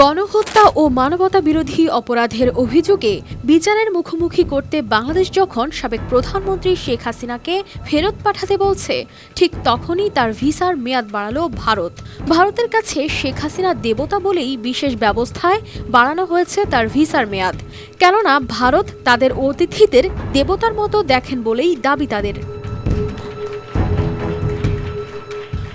গণহত্যা ও মানবতা বিরোধী অপরাধের অভিযোগে বিচারের মুখোমুখি করতে বাংলাদেশ যখন সাবেক প্রধানমন্ত্রী শেখ হাসিনাকে ফেরত পাঠাতে বলছে, ঠিক তখনই তার ভিসার মেয়াদ বাড়ালো ভারত। ভারতের কাছে শেখ হাসিনা দেবতা বলেই বিশেষ ব্যবস্থায় বাড়ানো হয়েছে তার ভিসার মেয়াদ। কেননা ভারত তাদের অতিথিদের দেবতার মতো দেখেন বলেই দাবি তাদের।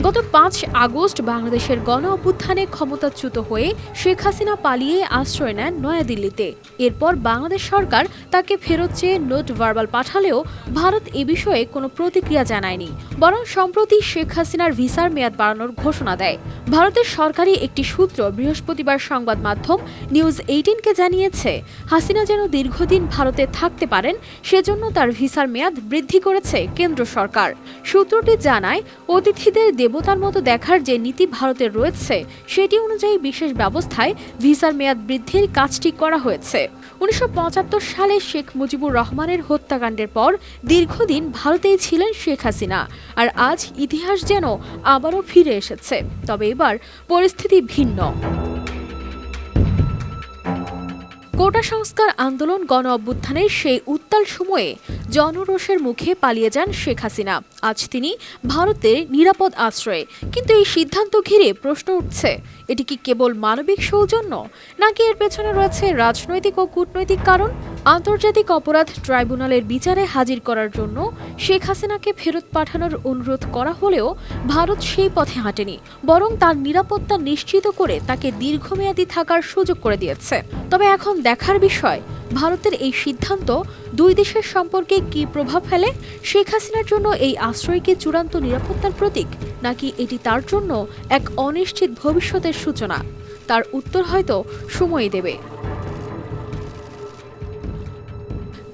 গত পাঁচ আগস্ট বাংলাদেশের গণ অভ্যুত্থানে ক্ষমতাচ্যুত হয়ে শেখ হাসিনা পালিয়ে আশ্রয় নেন নয়াদিল্লিতে। এরপর বাংলাদেশ সরকার তাকে ফেরত চেয়ে নোট ভার্বাল পাঠালেও ভারত এ বিষয়ে কোনো প্রতিক্রিয়া জানায়নি, বরং সম্প্রতি শেখ হাসিনার ভিসার মেয়াদ বাড়ানোর ঘোষণা দেয়। ভারতের সরকারি একটি সূত্র বৃহস্পতিবার সংবাদ মাধ্যম নিউজ এইটিনকে জানিয়েছে, হাসিনা যেন দীর্ঘদিন ভারতে থাকতে পারেন, সেজন্য তার ভিসার মেয়াদ বৃদ্ধি করেছে কেন্দ্র সরকার। সূত্রটি জানায়, অতিথিদের দেবতার মতো দেখার যে নীতি ভারতের রয়েছে, সেটি অনুযায়ী বিশেষ ব্যবস্থায় ভিসার মেয়াদ বৃদ্ধির কাজটি করা হয়েছে। উনিশশো পঁচাত্তর সালে শেখ মুজিবুর রহমানের হত্যাকাণ্ডের পর দীর্ঘদিন ভারতেই ছিলেন শেখ হাসিনা, আর আজ ইতিহাস যেন আবারও ফিরে এসেছে। তবে এবার পরিস্থিতি ভিন্ন। কোটা সংস্কার আন্দোলন গণ অভ্যুত্থানের সেই উত্তাল সময়ে জনরোষের মুখে পালিয়ে যান শেখ হাসিনা। আজ তিনি ভারতের নিরাপদ আশ্রয়ে। কিন্তু এই সিদ্ধান্ত ঘিরে প্রশ্ন উঠছে, এটি কি কেবল মানবিক সৌজন্য, নাকি এর পেছনে রয়েছে রাজনৈতিক ও কূটনৈতিক কারণ? আন্তর্জাতিক অপরাধ ট্রাইব্যুনালের বিচারে হাজির করার জন্য শেখ হাসিনাকে ফেরত পাঠানোর অনুরোধ করা হলেও ভারত সেই পথে হাঁটেনি, বরং তার নিরাপত্তা নিশ্চিত করে তাকে দীর্ঘমেয়াদী থাকার সুযোগ করে দিয়েছে। তবে এখন দেখার বিষয়, ভারতের এই সিদ্ধান্ত দুই দেশের সম্পর্কে কী প্রভাব ফেলে, শেখ হাসিনার জন্য এই আশ্রয়কে চূড়ান্ত নিরাপত্তার প্রতীক, নাকি এটি তার জন্য এক অনিশ্চিত ভবিষ্যতের সূচনা? তার উত্তর হয়তো সময় দেবে।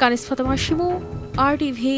Kaniz Fatema Shimu R TV